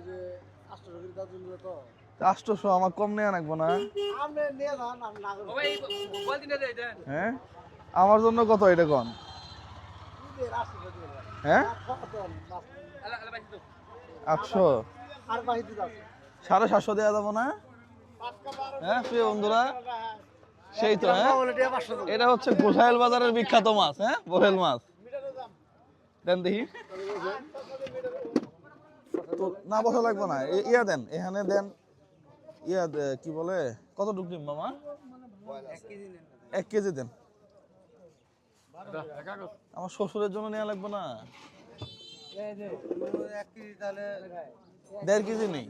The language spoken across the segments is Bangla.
যে আষ্টশো আমার কম নেওয়া লাগবো না। নিয়ে যান না হ্যাঁ? আমার জন্য কত এটা কন। হ্যাঁ। আটশো? সাড়ে সাতশো দেওয়া যাব না? হ্যাঁ প্রিয় বন্ধুরা? সেই তো হ্যাঁ। এটা হচ্ছে গোসাইল বাজারের বিখ্যাত মাছ হ্যাঁ? বোহেল মাছ। দেন দেখি। তো না বসা লাগবে না। ইয়া দেন, এখানে দেন, ইয়া কি বলে কত ডুবলিম মামা? এক কেজি দেন। আমার শ্বশুরের জন্য নেওয়া লাগবে না। দেড় কেজি নেই?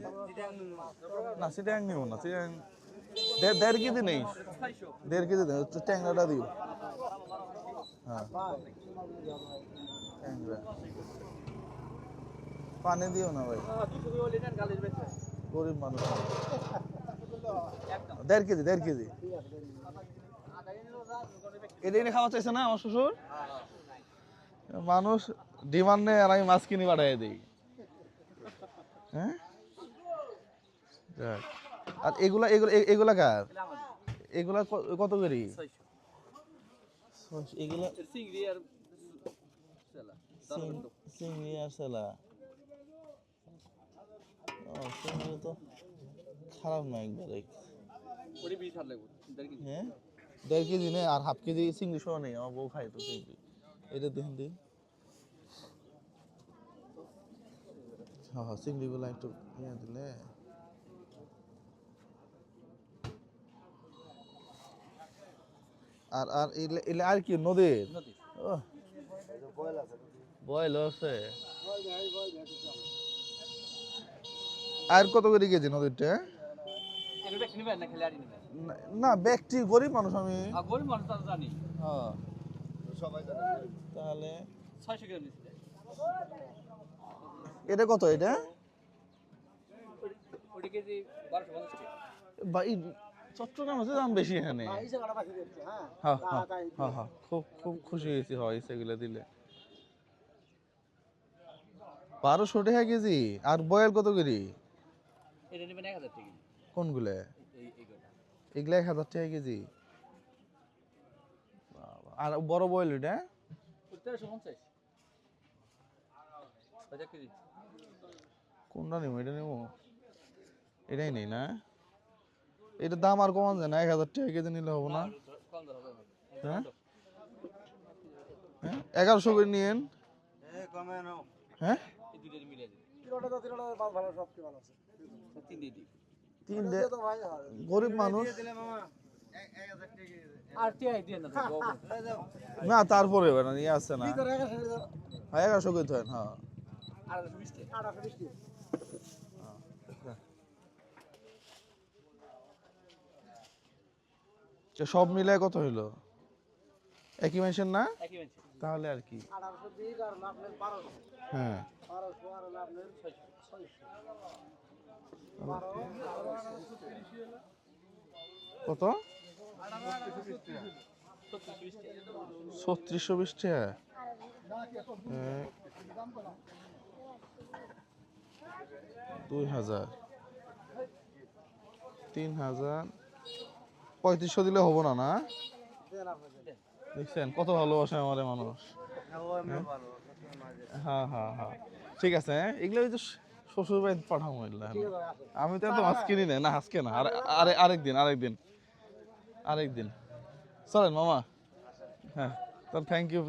না সিটাং নিব না সিটাং দেড় কেজি নেই? দেড় কেজি দেন ট্যাংরাটা দিও। হ্যাঁ। ট্যাংরা। পানি দিও না ভাই। গরিব মানুষ। দেড় কেজি দেড় কেজি। এটা এনে খাওয়া চাইছে না আমার শ্বশুর? মানুষ ডিমান্ড নেই আর আমি মাছ কিনে পাঠাই দিই। হ্যাঁ? যাক। আর এগুলা এগুলা এগুলা কার? এগুলা কত করি? এগুলা চিং- চিংড়ি আর সেলা। চিংড়ি তো খারাপ না একবারে। হ্যাঁ? দেড় কেজি নেই আর হাফ কেজি চিংড়ি সহ নেই আমার বউ খাই তো চিংড়ি এটা দেখুন দিন। হ্যাঁ হ্যাঁ চিংড়িগুলো একটু ইয়ে দিলে। আর আর এলে এলে আর কি নদীর ও বয়ল আছে? আর কত করে কেজি নদীরটা না- ব্যক্তি গরিব মানুষ আমি। তাহলে এটা কত এটা? চট্টগ্রাম আছে দাম বেশি এখানে। হ্যাঁ, হ্যাঁ। হ্যাঁ খুব খুব খুশি হয়েছি হয় সেগুলো দিলে। বারোশো টাকা কেজি আর বয়েল কত করি কোনগুলো? এগুলা এক হাজার টাকা কেজি। আর বড় বয়েল এটা? কোনটা নেব? এটা নেব? এটাই নেই না? এটার দাম আর কমান যায় না? এক হাজার টাকা কেজি নিলে হব না? হ্যাঁ? হ্যাঁ? এগারোশো করে নিয়েন। হ্যাঁ? তো তিনটা ভালো ভালো আছে। তিন গরিব মানুষ। দিয়ে না না তারপরে ইয়ে আছে না। এগারোশো দাও। হ্যাঁ হ্যাঁ। তো সব মিলে কত হইল? একই মেশিন না? তাহলে আর কি। হ্যাঁ। কত? ছত্রিশশো বিশ টাকা। দুই হাজার। তিন হাজার। পঁয়ত্রিশশো দিলে হব না না। দেখছেন? কত ভালোবাসে আমার মানুষ। হ্যাঁ হ্যাঁ হ্যাঁ। ঠিক আছে হ্যাঁ? এগুলো ওই যে শ্বশুর বাড়ি পাঠাবো আসেন। আমি তো এত মাছ কিনি না। না, আজকে না। আরে আরেকদিন আরেকদিন আরেকদিন চলেন, মামা। হ্যাঁ তাহলে থ্যাংক ইউ